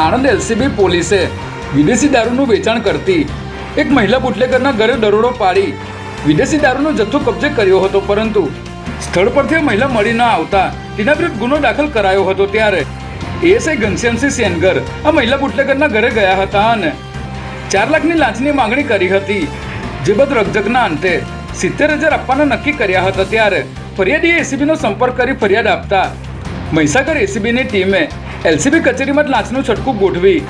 Anand LCB પોલીસે વિદેશી દારૂનું વેચાણ કરતી એક મહિલા બુટલેગરના ઘરે દરોડો પાડી વિદેશી દારૂનો જથ્થો કબજે કર્યો હતો, પરંતુ સ્થળ પરથી આ મહિલા મળી ન આવતા તેના વિરુદ્ધ ગુનો દાખલ કરાયો હતો ત્યારે એએસઆઈ ઘનશ્યામસિંહ સેનગર આ મહિલા બુટલેગરના ઘરે ગયા હતા અને ચાર લાખની લાંચની માંગણી કરી હતી, જે બાદ રકઝકના અંતે સિત્તેર હજાર આપવાના નક્કી કર્યા હતા. ત્યારે ફરિયાદીએ એસીબીનો સંપર્ક કરી ફરિયાદ આપતા મહીસાગર એસીબીની ટીમે એલસીબી કચેરીમાં જ લાંચનું છટકું ગોઠવી.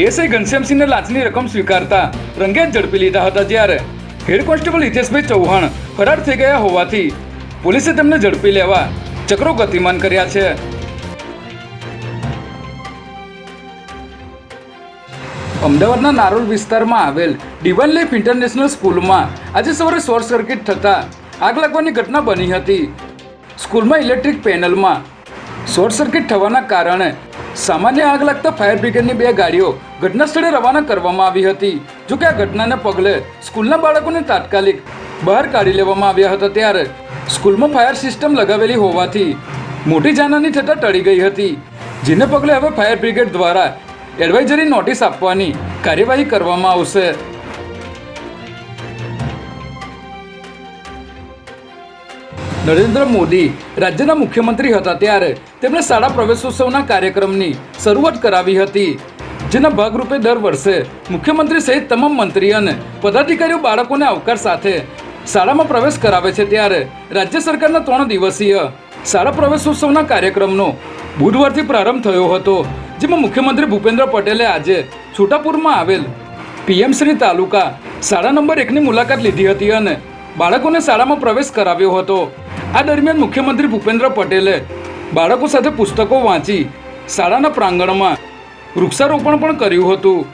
એએસઆઈ ઘનશ્યામસિંહને લાંચની રકમ સ્વીકારતા રંગે ઝડપી લીધા હતા જ્યારે હેડ કોન્સ્ટેબલ હિતેશભાઈ ચૌહાણ ફરાર થઈ ગયા હોવાથી પોલીસે તેમને ઝડપી લેવા ચક્રો ગતિમાન કર્યા છે. અમદાવાદના નારોલ વિસ્તારમાં આવેલ ડિવાઇન લાઈફ ઇન્ટરનેશનલ સ્કૂલમાં આજે સવારે શોર્ટ સર્કિટ થતાં આગ લાગવાની ઘટના બની હતી. સ્કૂલમાં ઇલેક્ટ્રિક પેનલમાં શોર્ટ સર્કિટ થવાના કારણે સામાન્ય આગ લાગતા ફાયર બ્રિગેડની બે ગાડીઓ ઘટના સ્થળે રવાના કરવામાં આવી હતી. જો કે આ ઘટનાને પગલે સ્કૂલના બાળકોને તાત્કાલિક બહાર કાઢી લેવામાં આવ્યા હતા ત્યારે સ્કૂલમાં ફાયર સિસ્ટમ લગાવેલી હોવાથી મોટી જાનહાની થતાં ટળી ગઈ હતી. જેને પગલે હવે ફાયર બ્રિગેડ દ્વારા એડવાઇઝરી નોટિસ આપવાની કાર્યવાહી કરવામાં આવશે. નરેન્દ્ર મોદી રાજ્યના મુખ્યમંત્રી હતા ત્યારે તેમણે શાળા પ્રવેશોત્સવના કાર્યક્રમની શરૂઆત કરાવી હતી. જેના ભાગરૂપે દર વર્ષે મુખ્યમંત્રી સહિત તમામ મંત્રી અને પદાધિકારીઓ બાળકોને આવકાર સાથે શાળામાં પ્રવેશ કરાવે છે ત્યારે રાજ્ય સરકારના ત્રણ દિવસીય શાળા પ્રવેશોત્સવના કાર્યક્રમનો બુધવારથી પ્રારંભ થયો હતો, જેમાં મુખ્યમંત્રી ભૂપેન્દ્ર પટેલે આજે છોટાપુરમાં આવેલ પીએમશ્રી તાલુકા શાળા નંબર એકની મુલાકાત લીધી હતી અને બાળકોને શાળામાં પ્રવેશ કરાવ્યો હતો. આ દરમિયાન મુખ્યમંત્રી ભૂપેન્દ્ર પટેલે બાળકો સાથે પુસ્તકો વાંચી શાળાના પ્રાંગણમાં વૃક્ષારોપણ પણ કર્યું હતું.